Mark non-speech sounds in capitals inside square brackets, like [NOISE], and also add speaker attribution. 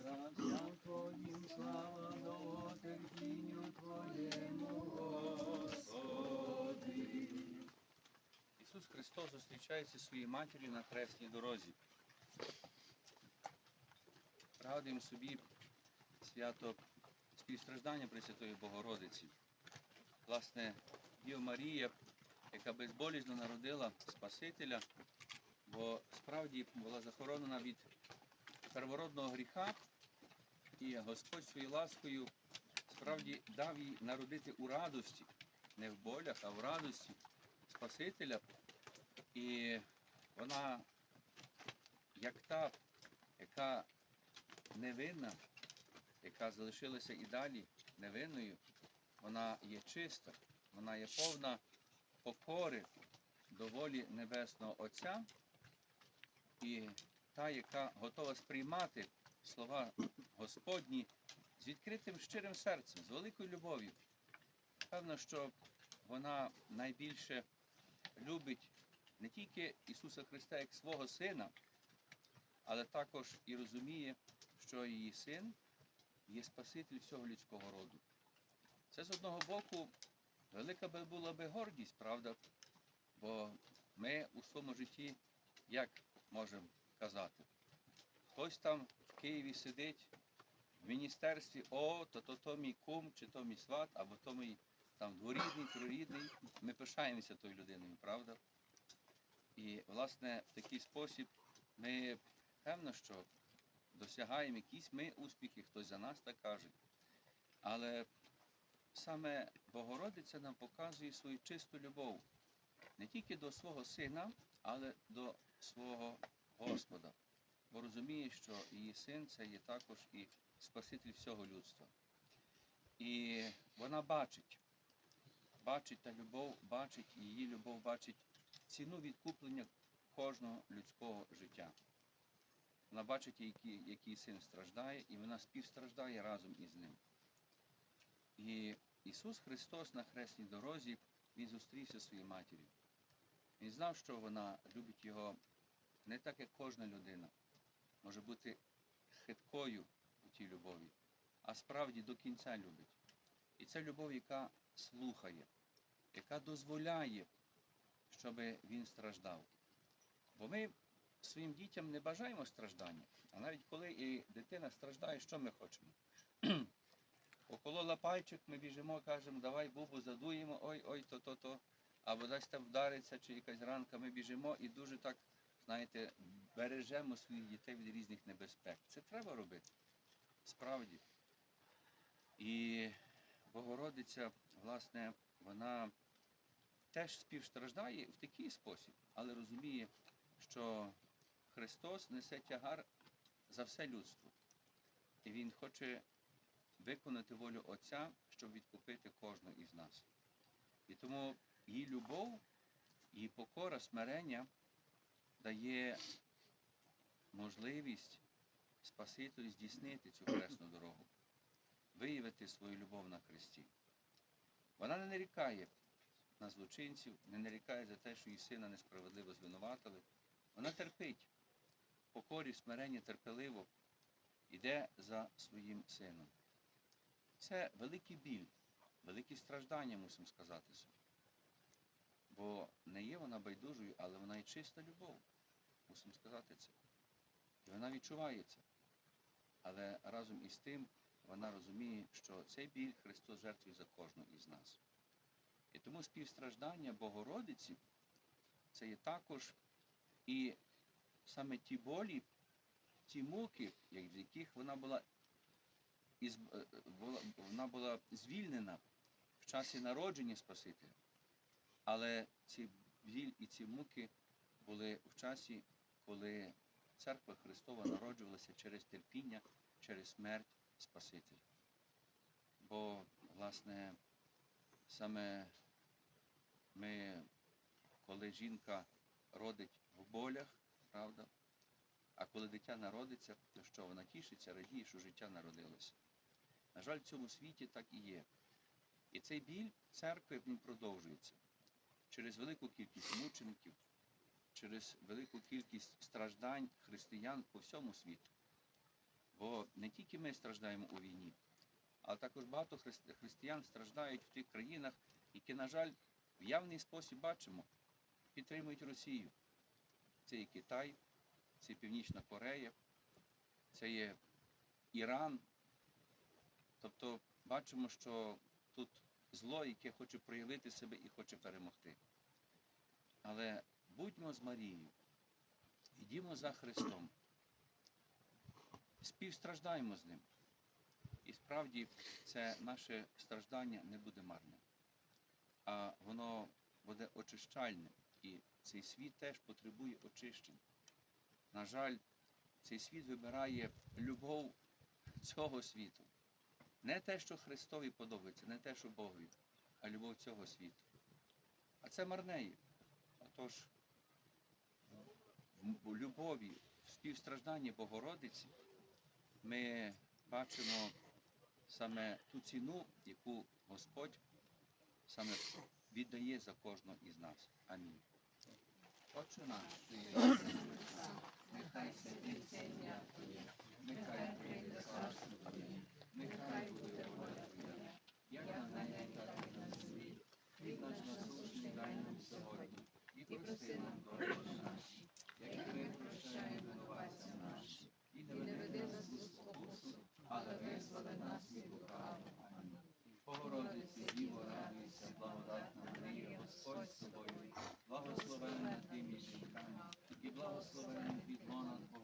Speaker 1: страстям Твоїм, слава довготерпінню Твоєму.
Speaker 2: Ісус Христос зустрічається зі своєю матір'ю на хресній дорозі. Пригадуємо собі свято співстраждання Пресвятої Богородиці. Власне, Діва Марія, яка безболізно народила Спасителя, бо справді була захоронена від первородного гріха, і Господь своєю ласкою справді дав їй народити у радості, не в болях, а в радості Спасителя. І вона, як та, яка невинна, яка залишилася і далі невинною, вона є чиста, вона є повна покори до волі Небесного Отця, і та, яка готова сприймати слова Господні з відкритим щирим серцем, з великою любов'ю. Певно, що вона найбільше любить не тільки Ісуса Христа як свого Сина, але також і розуміє, що її син є Спаситель всього людського роду. Це з одного боку велика би була би гордість, правда? Бо ми у своєму житті, як можемо казати, хтось там в Києві сидить в міністерстві, о, то то, то мій кум, чи то мій сват, або то мій там дворідний, трирідний. Ми пишаємося тою людиною, правда? І, власне, в такий спосіб ми певно, що досягаємо якісь ми успіхи, хтось за нас так каже. Але саме Богородиця нам показує свою чисту любов не тільки до свого сина, але до свого Господа. Бо розуміє, що її син це є також і Спаситель всього людства. І вона бачить, бачить та любов, бачить її любов, бачить ціну відкуплення кожного людського життя. Вона бачить, який, який син страждає, і вона співстраждає разом із ним. І Ісус Христос на хресній дорозі, Він зустрівся зі своєю матір'ю. Він знав, що вона любить його не так, як кожна людина, може бути хиткою у тій любові, а справді до кінця любить. І це любов, яка слухає, яка дозволяє, щоб він страждав. Бо ми своїм дітям не бажаємо страждання, а навіть коли і дитина страждає, що ми хочемо? [CLEARS THROAT] Околола пальчик, ми біжимо, кажемо, давай бубу задуємо, ой, ой, то-то-то. Або десь там вдариться, чи якась ранка, ми біжимо і дуже так, знаєте, бережемо своїх дітей від різних небезпек. Це треба робити. Справді. І Богородиця, власне, вона теж співстраждає в такий спосіб, але розуміє, що Христос несе тягар за все людство. І Він хоче виконати волю Отця, щоб відкупити кожного із нас. І тому її любов, її покора, смирення дає можливість Спасителю здійснити цю хресну дорогу, виявити свою любов на Христі. Вона не нарікає на злочинців, не нарікає за те, що її сина несправедливо звинуватили. Вона терпить, в покорі, смирення, терпеливо йде за своїм сином. Це великий біль, великі страждання, мусимо сказати собі. Бо не є вона байдужою, але вона і чиста любов. Мусимо сказати це. І вона відчуває це. Але разом із тим вона розуміє, що цей біль Христос жертвує за кожного із нас. І тому співстраждання Богородиці це є також і саме ті болі, ті муки, як- з яких вона була, е, була, вона була звільнена в часі народження Спасителя. Але ці біль і ці муки були в часі, коли церква Христова народжувалася через терпіння, через смерть Спасителя. Бо, власне, саме ми, коли жінка родить в болях, правда, а коли дитя народиться, то що вона тішиться, радіє, що життя народилося. На жаль, в цьому світі так і є. І цей біль церкви він продовжується через велику кількість мучеників, через велику кількість страждань християн по всьому світу. Бо не тільки ми страждаємо у війні, але також багато христи- християн страждають в тих країнах, які, на жаль, в явний спосіб бачимо, підтримують Росію. Це і Китай, це і Північна Корея, це є Іран. Тобто бачимо, що тут зло, яке хоче проявити себе і хоче перемогти. Але будьмо з Марією, йдімо за Христом, співстраждаємо з Ним. І справді це наше страждання не буде марним, а воно буде очищальним. І цей світ теж потребує очищення. На жаль, цей світ вибирає любов цього світу. Не те, що Христові подобається, не те, що Богові, а любов цього світу. А це марнеє. Отож, в любові, в співстражданні Богородиці ми бачимо саме ту ціну, яку Господь саме віддає за кожного із нас. Амінь. Отче наш, прости наші, як ми прощаємо винуватцям наші, і не веди нас у спокусу, але визволи нас від лукавого. Богородиці, Діво, радуйся, благодатна Марія, Господь з благословенна ти між жінками, і благословенна підлона Твого,